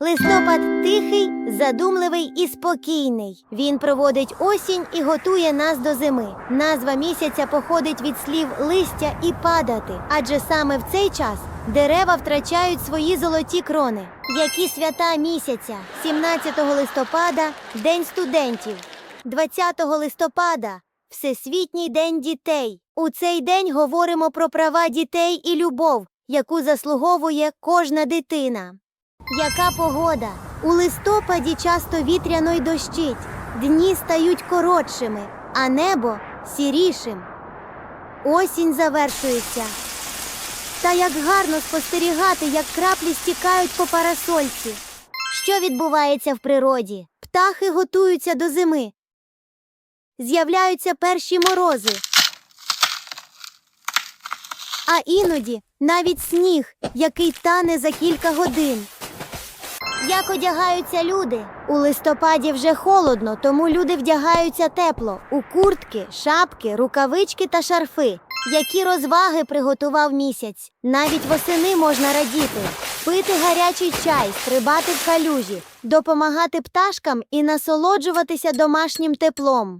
Листопад тихий, задумливий і спокійний. Він проводить осінь і готує нас до зими. Назва місяця походить від слів листя і падати, адже саме в цей час дерева втрачають свої золоті крони. Які свята місяця? 17 листопада День студентів, 20 листопада Всесвітній день дітей. У цей день говоримо про права дітей і любов, яку заслуговує кожна дитина. Яка погода? У листопаді часто вітряно й дощить, дні стають коротшими, а небо сірішим. Осінь завершується. Та як гарно спостерігати, як краплі стікають по парасольці. Що відбувається в природі? Птахи готуються до зими. З'являються перші морози. А іноді навіть сніг, який тане за кілька годин. Як одягаються люди? У листопаді вже холодно, тому люди вдягаються тепло у куртки, шапки, рукавички та шарфи. Які розваги приготував місяць? Навіть восени можна радіти, пити гарячий чай, стрибати в калюжі, допомагати пташкам і насолоджуватися домашнім теплом.